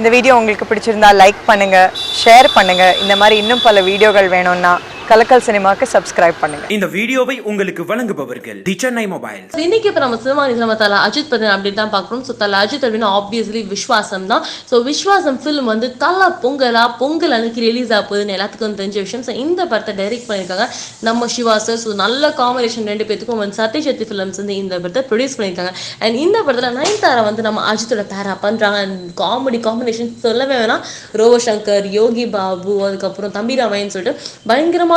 இந்த வீடியோ உங்களுக்கு பிடிச்சிருந்தா லைக் பண்ணுங்க ஷேர் பண்ணுங்க. இந்த மாதிரி இன்னும் பல வீடியோகள் வேணும்னா கலக்கல் சினிமாக்கு சப்ஸ்கிரைப் பண்ணுங்க. இந்த வீடியோவை உங்களுக்கு வழங்குபவர்கள் தி சென்னை மொபைல்ஸ். இன்னைக்கு இப்போ நம்ம சினிமா நம்ம தல அஜித் பத்தின அப்டேட் தான் பார்க்குறோம். ஸோ தல அஜித் அப்படின்னா ஆப்வியஸ்லி விஸ்வாசம் தான். ஸோ விஸ்வாசம் ஃபிலிம் வந்து தல பொங்கலா பொங்கல் அன்னைக்கு ரிலீஸ் ஆக போகுதுன்னு எல்லாத்துக்கும் தெரிஞ்ச விஷயம். ஸோ இந்த படத்தை டைரக்ட் பண்ணியிருக்காங்க நம்ம சிவா சார் ஸோ நல்ல காம்பினேஷன் ரெண்டு பேத்துக்கும் வந்து சத்யசக்தி ஃபிலிம்ஸ் வந்து இந்த படத்தை ப்ரொடியூஸ் பண்ணியிருக்காங்க. அண்ட் இந்த படத்தில் நயன்தாரா வந்து நம்ம அஜித்தோட பேரா பண்ணுறாங்க அண்ட் காமெடி காம்பினேஷன் சொல்லவே வேணாம். ரோவசங்கர் யோகி பாபு அதுக்கப்புறம் தம்பிராமையன்னு சொல்லிட்டு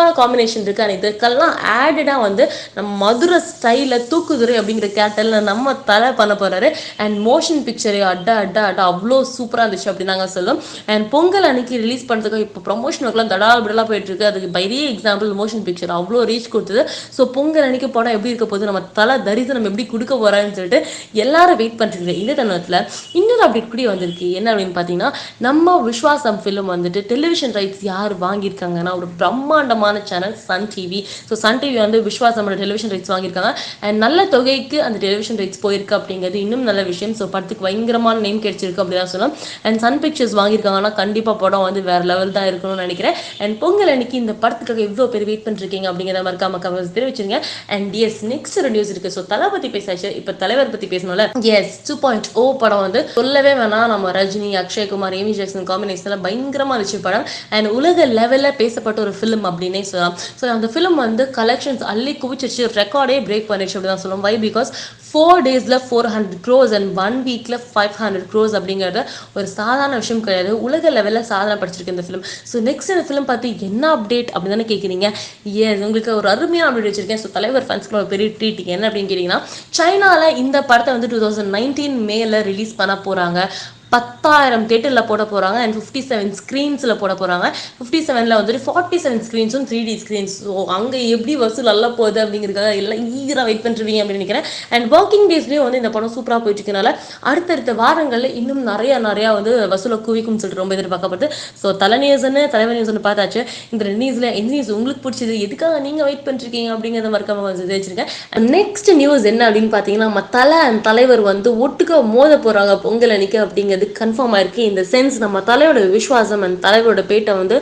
சூப்பரான காம்பினேஷன் இருக்கு. அண்ட் இதுக்கெல்லாம் ஆடடாக வந்து நம்ம மதுரை ஸ்டைலில் தூக்குதுரை அப்படிங்கிற கேட்டலில் நம்ம தலை பண்ண போறாரு. அண்ட் மோஷன் பிக்சரு அட்டா அட்டா அட்டா அவ்வளோ சூப்பராக இருந்துச்சு அப்படின்னு நாங்கள் சொல்லும். அண்ட் பொங்கல் அன்னைக்கு ரிலீஸ் பண்ணுறதுக்கு இப்போ ப்ரொமோஷன் ஒர்க்லாம் தடால் விடலாம் போயிட்டு இருக்கு அதுக்கு பெரிய எக்ஸாம்பிள் மோஷன் பிக்சர் அவ்வளோ ரீச் கொடுத்தது. ஸோ பொங்கல் அன்னைக்கு படம் எப்படி இருக்க போகுது? நம்ம தலை தரிசனம் எப்படி கொடுக்க போறான்னு சொல்லிட்டு எல்லாரும் வெயிட் பண்ணிட்டு இந்த தருணத்தில் இன்னொரு அப்டேட் கூட வந்திருக்கு. என்ன அப்படின்னு பார்த்தீங்கன்னா நம்ம விஸ்வாசம் ஃபிலிம் வந்துட்டு டெலிவிஷன் ரைட்ஸ் யார் வாங்கியிருக்காங்கன்னா ஒரு பிரம்மாண்டமான channel Sun TV so Sun TV வந்து விஸ்வாசமோட டெலிவிஷன் ரைட்ஸ் வாங்கியிருக்காங்க. அண்ட் நல்ல தொகைக்கு அந்த டெலிவிஷன் ரைட்ஸ் போயிருக்கு அப்படிங்கிறது இன்னும் நல்ல விஷயம். ஸோ படத்துக்கு பயங்கரமான நேம் கிடைச்சிருக்கு அப்படின்னு தான் சொல்லலாம் அண்ட் சன் பிக்சர்ஸ் வாங்கியிருக்காங்கன்னா கண்டிப்பாக படம் வந்து வேற லெவல் தான் இருக்கணும்னு நினைக்கிறேன். அண்ட் பொங்கல் அன்னைக்கு இந்த படத்துக்காக எவ்வளோ பேர் வெயிட் பண்ணிருக்கீங்க அப்படிங்கிறத மறக்காம கமெண்ட்ஸ் தெரிவிச்சிருங்க. அண்ட் எஸ் நெக்ஸ்ட் ஒரு நியூஸ் இருக்கு. ஸோ தலை பற்றி பேசாச்சு. இப்போ தலைவர் பற்றி பேசணும்ல? எஸ் டூ பாயிண்ட் ஓ படம் வந்து சொல்லவே வேணாம். நம்ம ரஜினி அக்ஷய் குமார் ஏமி ஜாக்சன் காம்பினேஷன்ல பயங்கரமாக இருந்துச்சு படம். அண்ட் உலக லெவலில் பேசப்பட்ட ஒரு ஃபிலிம் அப்படின்னே சொல்லலாம் ஸோ அந்த ஃபிலிம் வந்து கலெக்ஷன்ஸ் அள்ளி குவிச்சிருச்சு. ரெக்கார்டே பிரேக் பண்ணிடுச்சு அப்படி தான் சொல்லுவோம். வை பிகாஸ் ஃபோர் டேஸில் four hundred crores and one வீக்கில் ஃபைவ் ஹண்ட்ரட் க்ரோஸ் அப்படிங்கிறது ஒரு சாதாரண விஷயம் கிடையாது. உலக லெவலில் சாதனை படிச்சிருக்கு இந்த ஃபிலிம் ஸோ நெக்ஸ்ட் இந்த ஃபிலிம் பார்த்து என்ன அப்டேட் அப்படி தானே கேட்குறீங்க ஏ உங்களுக்கு ஒரு அருமையான அப்டேட் வச்சிருக்கேன். ஸோ தலைவர் ஃபேன்ஸ்க்கு ஒரு பெரிய ட்ரீட் என்ன அப்படின்னு கேட்டிங்கன்னா சைனாவில் இந்த படத்தை வந்து டூ தௌசண்ட் நைன்டீன் மேல ரிலீஸ் பண்ண போகிறாங்க பத்தாயிரம் தேட்டரில் போட போகிறாங்க அண்ட் ஃபிஃப்டி செவன் ஸ்க்ரீன்ஸில் போட போகிறாங்க ஃபிஃப்டி செவனில் வந்துட்டு ஃபார்ட்டி செவன் ஸ்க்ரீன்ஸும் த்ரீ டி ஸ்க்ரீன்ஸ் ஸோ அங்கே எப்படி வசூல் நல்லா போகுது அப்படிங்கிறதுக்காக எல்லாம் ஈஸியாக வெயிட் பண்ணுறீங்க அப்படின்னு நினைக்கிறேன். அண்ட் ஒர்க்கிங் டேஸ்லேயும் வந்து இந்த படம் சூப்பராக போயிட்டு இருக்கனால அடுத்தடுத்த வாரங்களில் இன்னும் நிறையா நிறையா வந்து வசூலை குவிக்கும்னு சொல்லிட்டு ரொம்ப எதிர்பார்க்கப்படுது. ஸோ தலை நியூஸ்னு தலைவர் நியூஸ்னு பார்த்தாச்சு. இந்த ரெண்டு நியூஸில் எந்த நியூஸ் உங்களுக்கு பிடிச்சது எதுக்காக நீங்கள் வெயிட் பண்ணிருக்கீங்க அப்படிங்கிறத மறக்காம வந்து தெரிஞ்சிருக்கேன் நெக்ஸ்ட் நியூஸ் என்ன அப்படின்னு பார்த்தீங்கன்னா நம்ம தலை அண்ட் தலைவர் வந்து ஒட்டுக்க மோத போகிறாங்க பொங்கல் அன்னைக்கு அப்படிங்கிறது கன்ஃபார்ம் ஆயிருக்கு. இந்த சென்ஸ் நம்ம தலையோட விஸ்வாசம் அண்ட் தலைவரோட பேட்டை வந்து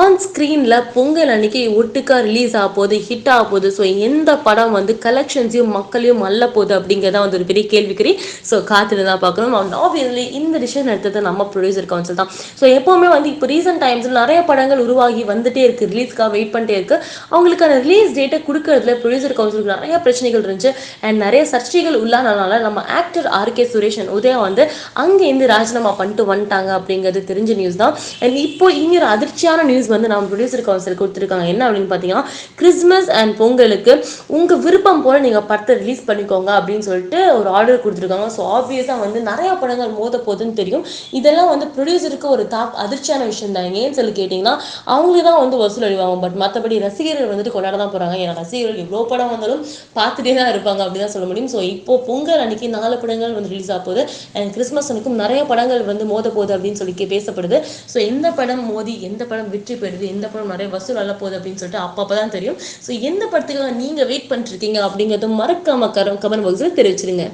ஆன் ஸ்க்ரீனில் பொங்கல் அன்னைக்கு ஒட்டுக்கா ரிலீஸ் ஆக போகுது ஹிட் ஆக போகுது. ஸோ எந்த படம் வந்து கலெக்ஷன்ஸையும் மக்களையும் அல்ல போகுது அப்படிங்கிறத வந்து ஒரு பெரிய கேள்விக்குறி. ஸோ காத்துட்டு தான் பார்க்கணும். அண்ட் ஆப்வியஸ்லி இந்த டிசிஷன் எடுத்தது நம்ம ப்ரொடியூசர் கவுன்சில் தான். ஸோ எப்போவுமே வந்து இப்போ ரீசெண்ட் டைம்ஸில் நிறைய படங்கள் உருவாகி வந்துட்டே இருக்கு. ரிலீஸ்க்காக வெயிட் பண்ணிட்டே இருக்கு. அவங்களுக்கான ரிலீஸ் டேட்டை கொடுக்கறதுல ப்ரொடியூசர் கவுன்சிலுக்கு நிறைய பிரச்சனைகள் இருந்துச்சு. அண்ட் நிறைய சர்ச்சைகள் உள்ளானால நம்ம ஆக்டர் ஆர் கே சுரேஷன் and உதயா வந்து அங்கேருந்து ராஜினாமா பண்ணிட்டு வந்துட்டாங்க அப்படிங்கிறது தெரிஞ்ச நியூஸ் தான். அண்ட் இப்போ இன்னொரு அதிர்ச்சியான நியூஸ் வந்து நம்ம ப்ரொடியூசர் கவுன்சில் கொடுத்துருக்காங்க. என்ன அப்படின்னு பார்த்தீங்கன்னா கிறிஸ்மஸ் அண்ட் பொங்கலுக்கு உங்கள் விருப்பம் போல நீங்கள் படத்தை ரிலீஸ் பண்ணிக்கோங்க அப்படின்னு சொல்லிட்டு ஒரு ஆர்டர் கொடுத்துருக்காங்க. ஸோ ஆப்வியஸாக வந்து நிறைய படங்கள் மோத போகுதுன்னு தெரியும். இதெல்லாம் வந்து ப்ரொடியூசருக்கு ஒரு தா அதிர்ச்சியான விஷயம் தான். ஏன்னு சொல்லி கேட்டிங்கன்னா அவங்களே தான் வந்து வசூல் அழிவாங்க பட் மற்றபடி ரசிகர்கள் வந்துட்டு கொண்டாட தான் போகிறாங்க ஏன்னா ரசிகர்கள் எவ்வளோ படம் வந்தாலும் பார்த்துட்டே தான் இருப்பாங்க அப்படி தான் சொல்ல முடியும். ஸோ இப்போ பொங்கல் அன்னைக்கு நாலு படங்கள் வந்து ரிலீஸ் ஆக போகுது. அண்ட் கிறிஸ்மஸ் அன்னைக்கும் நிறைய படங்கள் வந்து மோத போகுது அப்படின்னு சொல்லி பேசப்படுது. ஸோ எந்த படம் மோதி எந்த படம் வெற்றி பெறுது எந்த படம் நிறைய வசூல் அல்ல போகுது அப்படின்னு சொல்லிட்டு அப்பப்போ தான் தெரியும். ஸோ எந்த படத்துக்காக நீங்கள் வெயிட் பண்ணிட்டுருக்கீங்க அப்படிங்கிறதும் அப்படிங்கிறது மறக்காம கமெண்ட் பாக்ஸில் தெரிவிச்சிருங்க.